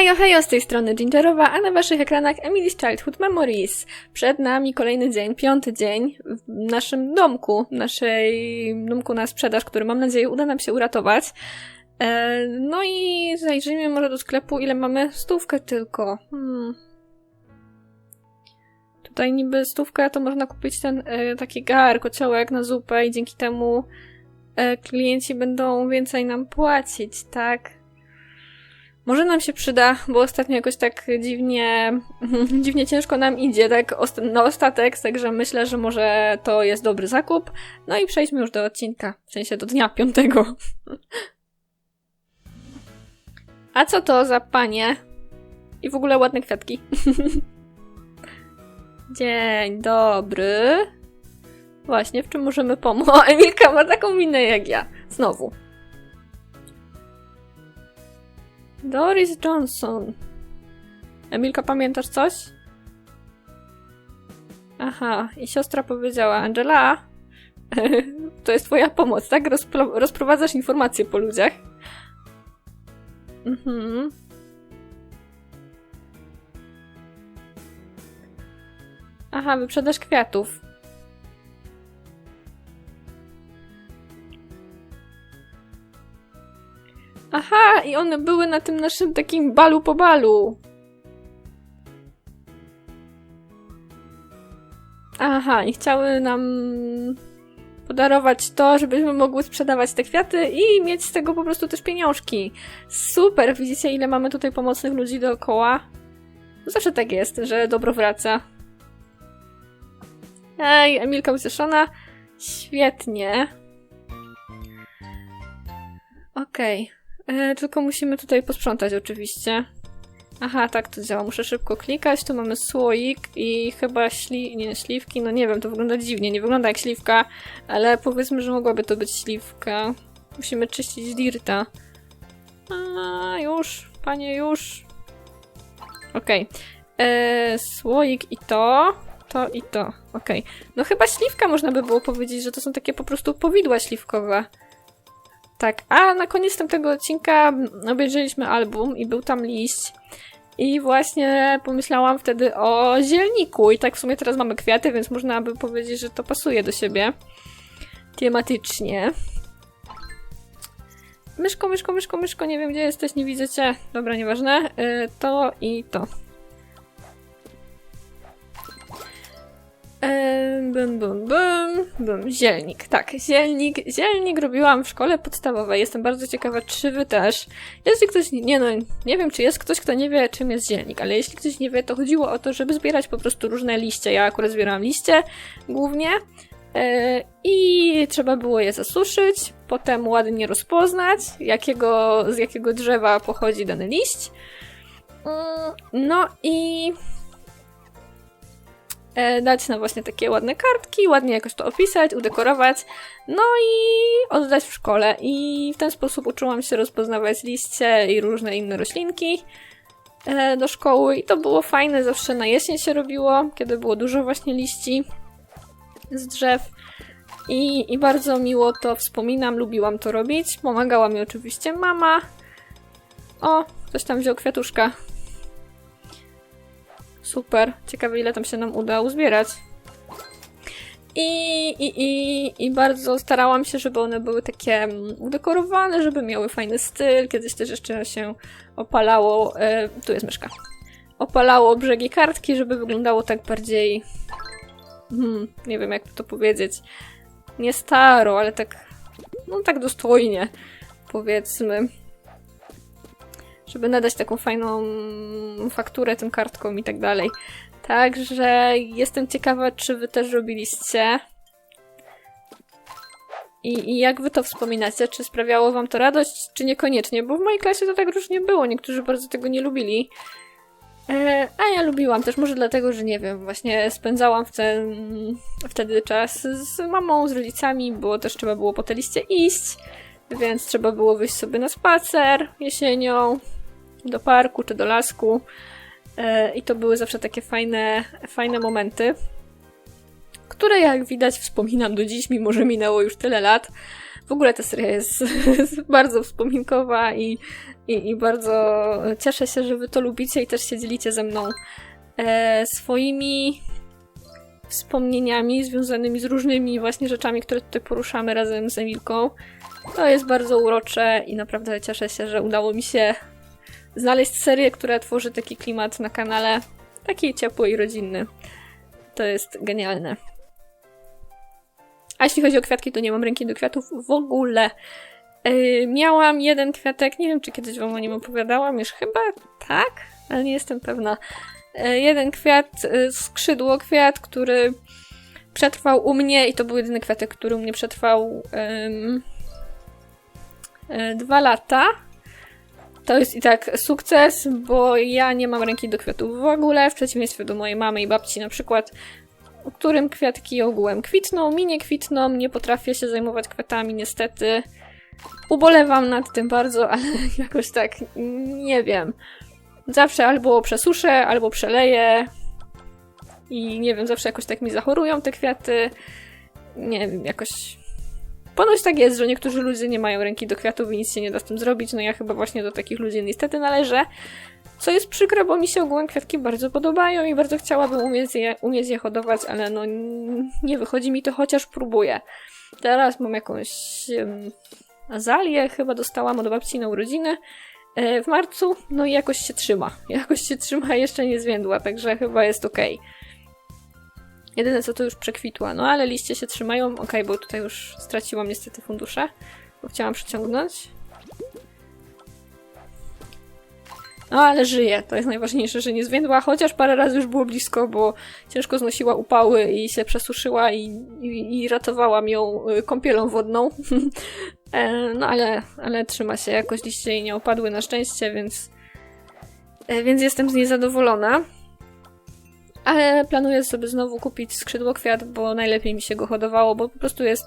Hejo, hejo, z tej strony Gingerowa, a na waszych ekranach Emily's Childhood Memories. Przed nami kolejny dzień, piąty dzień w naszym domku, naszej domku na sprzedaż, który mam nadzieję uda nam się uratować. E, no i zajrzyjmy może do sklepu, ile mamy? Stówkę tylko. Hmm. Tutaj niby stówkę to można kupić ten e, taki gar, kociołek na zupę i dzięki temu e, klienci będą więcej nam płacić, tak? Może nam się przyda, bo ostatnio jakoś tak dziwnie, dziwnie ciężko nam idzie, tak na ostatek, także myślę, że może to jest dobry zakup. No i przejdźmy już do odcinka, w sensie do dnia piątego. A co to za panie? I w ogóle ładne kwiatki. Dzień dobry. Właśnie, w czym możemy pomóc? Emilka ma taką minę jak ja. Znowu. Doris Johnson. Emilka, pamiętasz coś? Aha, i siostra powiedziała, Angela, to jest twoja pomoc, tak? Rozpro- rozprowadzasz informacje po ludziach. Mhm. Aha, wyprzedaż kwiatów. Aha, i one były na tym naszym takim balu po balu. Aha, i chciały nam podarować to, żebyśmy mogły sprzedawać te kwiaty i mieć z tego po prostu też pieniążki. Super, widzicie ile mamy tutaj pomocnych ludzi dookoła? Zawsze tak jest, że dobro wraca. Ej, Emilka ucieszona. Świetnie. Okej. Okay. E, tylko musimy tutaj posprzątać oczywiście. Aha, tak to działa. Muszę szybko klikać. Tu mamy słoik i chyba śli... nie, śliwki. No nie wiem, to wygląda dziwnie. Nie wygląda jak śliwka, ale powiedzmy, że mogłaby to być śliwka. Musimy czyścić dirta. A, już, panie, już. Okej. Okay. Słoik i to. To i to. Okej. Okay. No chyba śliwka można by było powiedzieć, że to są takie po prostu powidła śliwkowe. Tak, a na koniec tamtego odcinka obejrzeliśmy album i był tam liść. I właśnie pomyślałam wtedy o zielniku. I tak w sumie teraz mamy kwiaty, więc można by powiedzieć, że to pasuje do siebie. Tematycznie. Myszko, myszko, myszko, myszko, nie wiem gdzie jesteś, nie widzę cię. Dobra, nieważne. Yy, to i to. Bum, bum, bum, bum. Zielnik. Tak, zielnik. Zielnik robiłam w szkole podstawowej. Jestem bardzo ciekawa, czy wy też. Jeśli ktoś, nie no, nie wiem, czy jest ktoś, kto nie wie, czym jest zielnik, ale jeśli ktoś nie wie, to chodziło o to, żeby zbierać po prostu różne liście. Ja akurat zbierałam liście głównie. Yy, I trzeba było je zasuszyć, potem ładnie rozpoznać, jakiego, z jakiego drzewa pochodzi dany liść. Yy, no i e, dać na właśnie takie ładne kartki, ładnie jakoś to opisać, udekorować, no i oddać w szkole. I w ten sposób uczyłam się rozpoznawać liście i różne inne roślinki e, do szkoły i to było fajne, zawsze na jesień się robiło, kiedy było dużo właśnie liści z drzew. I, I bardzo miło to wspominam, lubiłam to robić. Pomagała mi oczywiście mama. O, ktoś tam wziął kwiatuszka. Super. Ciekawe, ile tam się nam uda uzbierać. I, i, i, I bardzo starałam się, żeby one były takie udekorowane, żeby miały fajny styl. Kiedyś też jeszcze się opalało. E, tu jest myszka. Opalało brzegi kartki, żeby wyglądało tak bardziej. Hmm, nie wiem, jak to powiedzieć. Nie staro, ale tak. No, tak dostojnie, powiedzmy żeby nadać taką fajną fakturę tym kartkom i tak dalej. Także jestem ciekawa, czy wy też robiliście. I, I jak wy to wspominacie? Czy sprawiało wam to radość, czy niekoniecznie? Bo w mojej klasie to tak różnie było. Niektórzy bardzo tego nie lubili. E, a ja lubiłam też, może dlatego, że nie wiem, właśnie spędzałam w ten, wtedy czas z mamą, z rodzicami, bo też trzeba było po te liście iść, więc trzeba było wyjść sobie na spacer jesienią, do parku czy do lasku. E, I to były zawsze takie fajne, fajne momenty, które jak widać wspominam do dziś, mimo że minęło już tyle lat. W ogóle ta seria jest, jest bardzo wspominkowa i, i, i bardzo cieszę się, że wy to lubicie i też się dzielicie ze mną e, swoimi wspomnieniami związanymi z różnymi właśnie rzeczami, które tutaj poruszamy razem z Emilką. To jest bardzo urocze i naprawdę cieszę się, że udało mi się znaleźć serię, która tworzy taki klimat na kanale, taki ciepły i rodzinny. To jest genialne. A jeśli chodzi o kwiatki, to nie mam ręki do kwiatów w ogóle. Yy, miałam jeden kwiatek, nie wiem czy kiedyś wam o nim opowiadałam, już chyba tak, ale nie jestem pewna. Yy, jeden kwiat, yy, skrzydło kwiat, który przetrwał u mnie i to był jedyny kwiatek, który u mnie przetrwał yy, dwa lata. To jest i tak sukces, bo ja nie mam ręki do kwiatów w ogóle, w przeciwieństwie do mojej mamy i babci na przykład, którym kwiatki ogółem kwitną, mi nie kwitną, nie potrafię się zajmować kwiatami niestety. Ubolewam nad tym bardzo, ale jakoś tak nie wiem. Zawsze albo przesuszę, albo przeleję. I nie wiem, zawsze jakoś tak mi zachorują te kwiaty. Nie wiem, jakoś Ponoć tak jest, że niektórzy ludzie nie mają ręki do kwiatów i nic się nie da z tym zrobić. No ja chyba właśnie do takich ludzi niestety należę. Co jest przykre, bo mi się ogółem kwiatki bardzo podobają i bardzo chciałabym umieć je, umieć je hodować, ale no nie wychodzi mi to, chociaż próbuję. Teraz mam jakąś um, azalię, chyba dostałam od babci na urodziny e, w marcu, no i jakoś się trzyma. Jakoś się trzyma, jeszcze nie zwiędła, także chyba jest ok. Jedyne co to już przekwitła, no ale liście się trzymają. Ok, bo tutaj już straciłam niestety fundusze, bo chciałam przeciągnąć. No ale żyje, to jest najważniejsze, że nie zwiędła, chociaż parę razy już było blisko, bo ciężko znosiła upały i się przesuszyła i, i, i ratowałam ją y, kąpielą wodną. E, no ale, ale trzyma się, jakoś liście jej nie opadły na szczęście, więc, e, więc jestem z niej zadowolona. Ale planuję sobie znowu kupić skrzydło kwiat, bo najlepiej mi się go hodowało, bo po prostu jest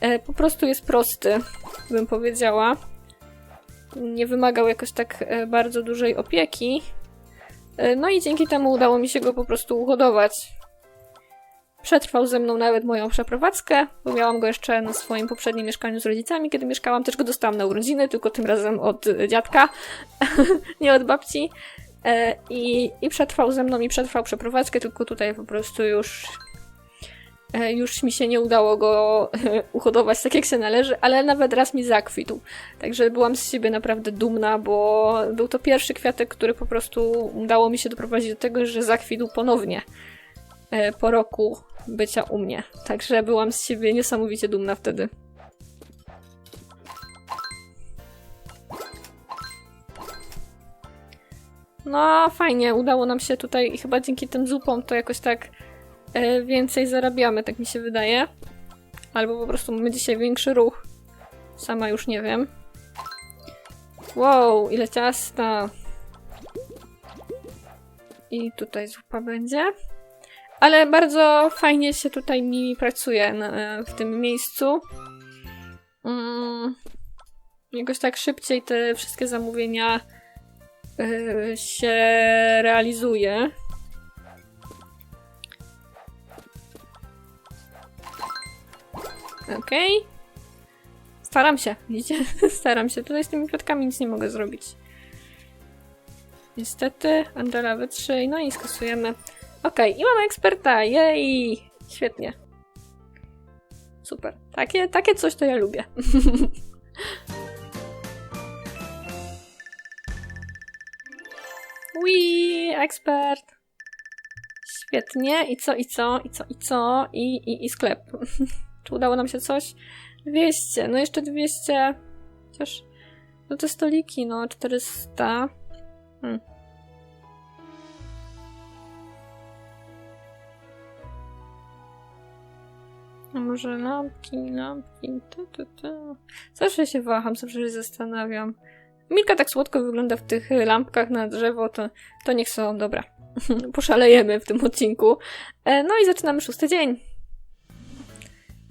e, po prostu jest prosty, bym powiedziała. Nie wymagał jakoś tak e, bardzo dużej opieki. E, no i dzięki temu udało mi się go po prostu uhodować. Przetrwał ze mną nawet moją przeprowadzkę, bo miałam go jeszcze na swoim poprzednim mieszkaniu z rodzicami, kiedy mieszkałam. Też go dostałam na urodziny, tylko tym razem od dziadka, nie od babci. E, I, I przetrwał ze mną i przetrwał przeprowadzkę, tylko tutaj po prostu już e, już mi się nie udało go e, uhodować tak jak się należy, ale nawet raz mi zakwitł. Także byłam z siebie naprawdę dumna, bo był to pierwszy kwiatek, który po prostu udało mi się doprowadzić do tego, że zakwitł ponownie po roku bycia u mnie. Także byłam z siebie niesamowicie dumna wtedy. No, fajnie, udało nam się tutaj i chyba dzięki tym zupom to jakoś tak e, więcej zarabiamy, tak mi się wydaje. Albo po prostu mamy dzisiaj większy ruch. Sama już nie wiem. Wow, ile ciasta. I tutaj zupa będzie. Ale bardzo fajnie się tutaj mi pracuje na, w tym miejscu. Mm, jakoś tak szybciej te wszystkie zamówienia się realizuje. Okej. Okay. Staram się, widzicie? Staram się. Tutaj z tymi kwiatkami nic nie mogę zrobić. Niestety, Angela wytrzy, no i skasujemy. Okej, okay. i mamy eksperta, jej! Świetnie. Super. Takie, takie coś to ja lubię. Wii, ekspert. Świetnie. I co, i co, i co, i co? I, i, i sklep. Czy udało nam się coś? 200. No jeszcze 200. Chociaż... No te stoliki, no 400. Hmm. A może lampki, lampki, tu, tu, tu. Zawsze się waham, zawsze się zastanawiam. Milka tak słodko wygląda w tych lampkach na drzewo, to, to niech są, dobra. Poszalejemy w tym odcinku. E, no i zaczynamy szósty dzień.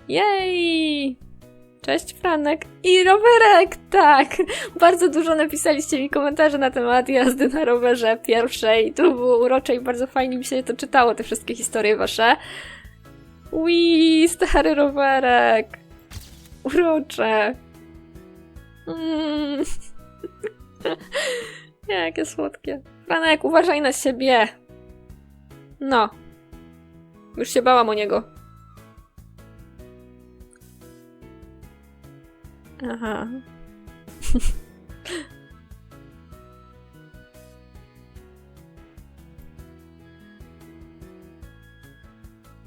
Jej! Cześć Franek i rowerek, tak! Bardzo dużo napisaliście mi komentarze na temat jazdy na rowerze pierwszej. To było urocze i bardzo fajnie mi się to czytało, te wszystkie historie wasze. Ui, stary rowerek! urocze. Mm. Jakie słodkie. Franek, uważaj na siebie. No. Już się bałam o niego. Aha.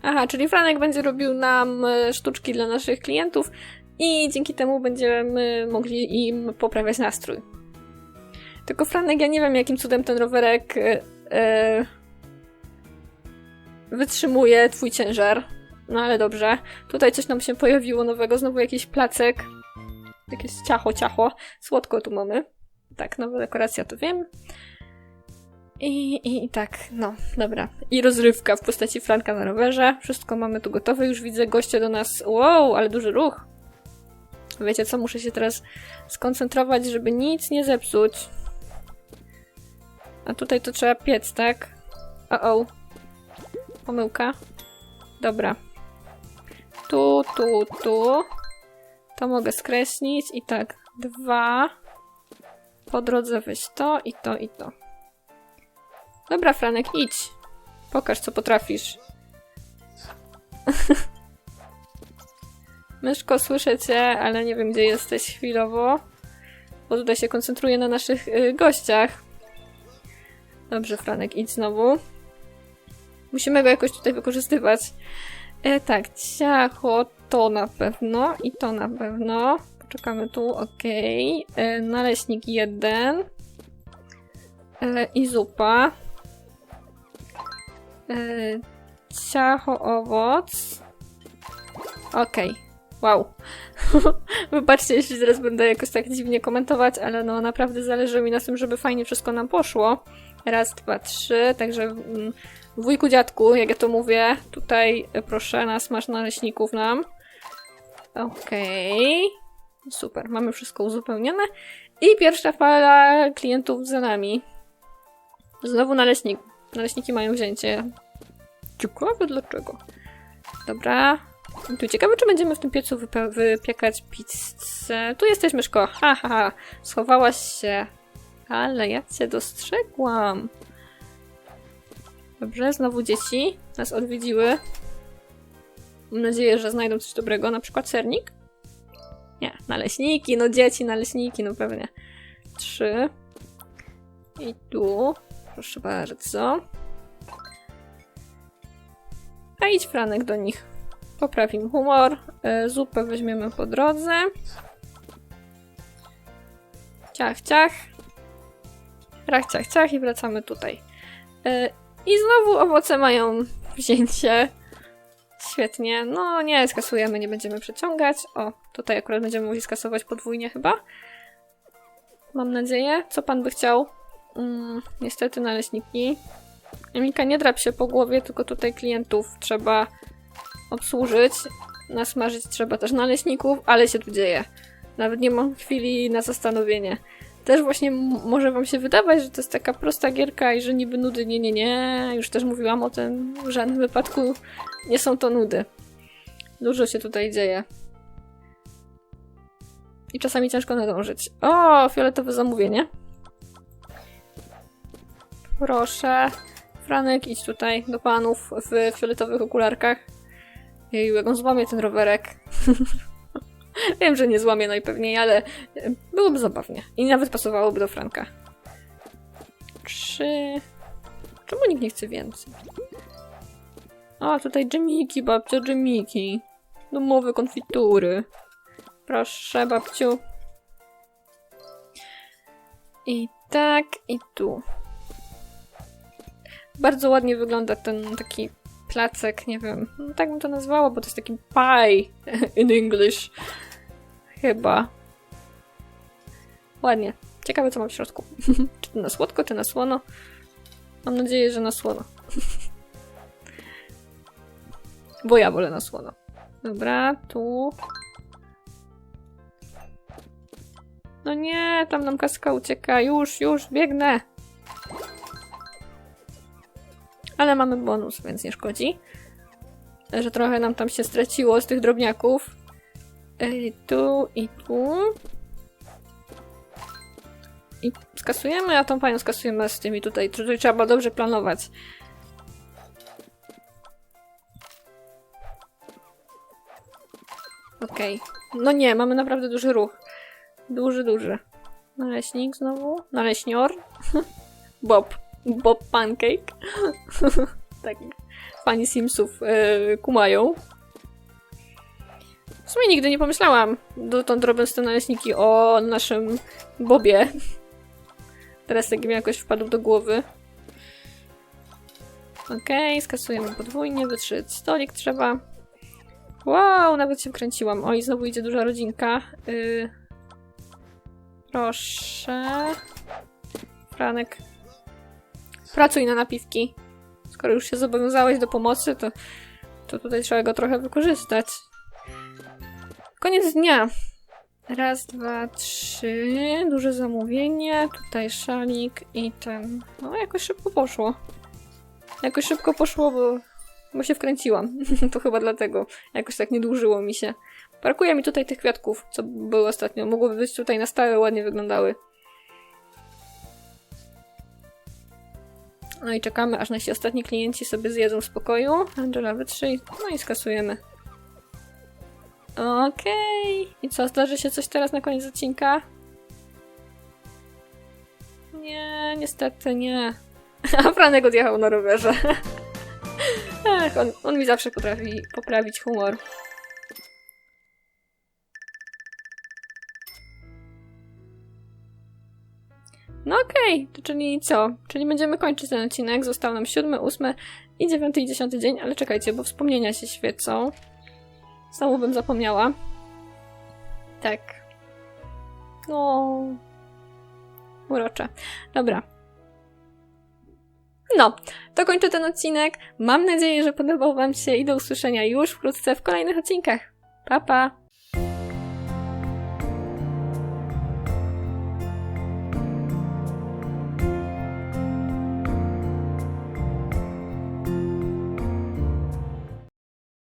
Aha, czyli Franek będzie robił nam e, sztuczki dla naszych klientów i dzięki temu będziemy mogli im poprawiać nastrój. Tylko Franek, ja nie wiem jakim cudem ten rowerek e, wytrzymuje twój ciężar. No ale dobrze. Tutaj coś nam się pojawiło nowego, znowu jakiś placek. Jakieś ciacho, ciacho. Słodko tu mamy. Tak, nowa dekoracja, to wiem. I, i, I tak, no, dobra. I rozrywka w postaci Franka na rowerze. Wszystko mamy tu gotowe. Już widzę goście do nas. Wow, ale duży ruch. Wiecie co, muszę się teraz skoncentrować, żeby nic nie zepsuć. A tutaj to trzeba piec, tak? O, o. Pomyłka. Dobra. Tu, tu, tu. To mogę skreślić i tak. Dwa. Po drodze weź to i to i to. Dobra, Franek, idź. Pokaż, co potrafisz. Myszko, słyszę cię, ale nie wiem, gdzie jesteś chwilowo. Bo tutaj się koncentruję na naszych y, gościach. Dobrze, Franek, idź znowu. Musimy go jakoś tutaj wykorzystywać. E, tak, ciacho, to na pewno i to na pewno. Poczekamy tu, okej. E, naleśnik jeden. E, I zupa. E, ciacho, owoc. Okej. Wow. Wybaczcie, jeśli zaraz będę jakoś tak dziwnie komentować, ale no naprawdę zależy mi na tym, żeby fajnie wszystko nam poszło. Raz, dwa, trzy, także mm, wujku, dziadku, jak ja to mówię, tutaj e, proszę nas, masz naleśników nam. Okej. Super, mamy wszystko uzupełnione. I pierwsza fala klientów za nami. Znowu naleśnik. Naleśniki mają wzięcie. Ciekawe dlaczego. Dobra. Tu ciekawe, czy będziemy w tym piecu wypiekać pizzę. Tu jesteś, myszko. Ha, ha, ha. Schowałaś się. Ale ja cię dostrzegłam. Dobrze, znowu dzieci nas odwiedziły. Mam nadzieję, że znajdą coś dobrego, na przykład sernik. Nie, naleśniki, no dzieci, naleśniki, no pewnie. Trzy. I tu. Proszę bardzo. A idź Franek do nich. Popraw im humor. E, zupę weźmiemy po drodze. Ciach, ciach. Rach, ciach, ciach i wracamy tutaj. E, I znowu owoce mają wzięcie. Świetnie. No nie, skasujemy, nie będziemy przeciągać. O, tutaj akurat będziemy mogli skasować podwójnie chyba. Mam nadzieję. Co pan by chciał? Mm, niestety naleśniki. Emilka, nie drap się po głowie, tylko tutaj klientów trzeba obsłużyć. Nasmażyć trzeba też naleśników, ale się tu dzieje. Nawet nie mam chwili na zastanowienie. Też właśnie może wam się wydawać, że to jest taka prosta gierka i że niby nudy. Nie, nie, nie. Już też mówiłam o tym w żadnym wypadku. Nie są to nudy. Dużo się tutaj dzieje. I czasami ciężko nadążyć. O, fioletowe zamówienie. Proszę. Franek, idź tutaj do panów w fioletowych okularkach. Jeju, jak on złamie ten rowerek. Wiem, że nie złamie najpewniej, ale e, byłoby zabawnie. I nawet pasowałoby do Franka. Trzy. Czemu nikt nie chce więcej? A, tutaj dżemiki, babcia, dżemiki. Domowe konfitury. Proszę, babciu. I tak, i tu. Bardzo ładnie wygląda ten taki placek, nie wiem, no, tak bym to nazwała, bo to jest taki pie in English. Chyba. Ładnie. Ciekawe, co ma w środku. czy to na słodko, czy na słono? Mam nadzieję, że na słono. bo ja wolę na słono. Dobra, tu. No nie, tam nam kaska ucieka. Już, już, biegnę. Ale mamy bonus, więc nie szkodzi. Że trochę nam tam się straciło z tych drobniaków. Ej, tu i tu. I skasujemy, a tą panią skasujemy z tymi tutaj. Tutaj trzeba dobrze planować. Okej. No nie, mamy naprawdę duży ruch. Duży, duży. Naleśnik znowu. Naleśnior. Bob. Bob Pancake. tak. Fani Simsów yy, kumają. W sumie nigdy nie pomyślałam, dotąd robiąc te naleśniki, o naszym Bobie. Teraz tak mi jakoś wpadł do głowy. Okej, skasujemy podwójnie, wytrzeć stolik trzeba. Wow, nawet się wkręciłam. Oj, znowu idzie duża rodzinka. Yy... Proszę. Franek. Pracuj na napiwki. Skoro już się zobowiązałeś do pomocy, to, to tutaj trzeba go trochę wykorzystać. Koniec dnia. Raz, dwa, trzy. Duże zamówienie. Tutaj szalik i ten. No, jakoś szybko poszło. Jakoś szybko poszło, bo, bo się wkręciłam. to chyba dlatego. Jakoś tak nie dłużyło mi się. Brakuje mi tutaj tych kwiatków, co były ostatnio. Mogłyby być tutaj na stałe, ładnie wyglądały. No i czekamy, aż nasi ostatni klienci sobie zjedzą w spokoju. Angela wytrzyj. No i skasujemy. Okej. I co, zdarzy się coś teraz na koniec odcinka? Nie, niestety nie. A Franek odjechał na rowerze. Ech, on, on mi zawsze potrafi poprawić humor. No okej, to czyli co? Czyli będziemy kończyć ten odcinek. Został nam siódmy, ósmy i dziewiąty i dziesiąty dzień, ale czekajcie, bo wspomnienia się świecą. Znowu bym zapomniała. Tak. No. Urocze. Dobra. No, to kończę ten odcinek. Mam nadzieję, że podobał Wam się i do usłyszenia już wkrótce w kolejnych odcinkach. Pa, pa!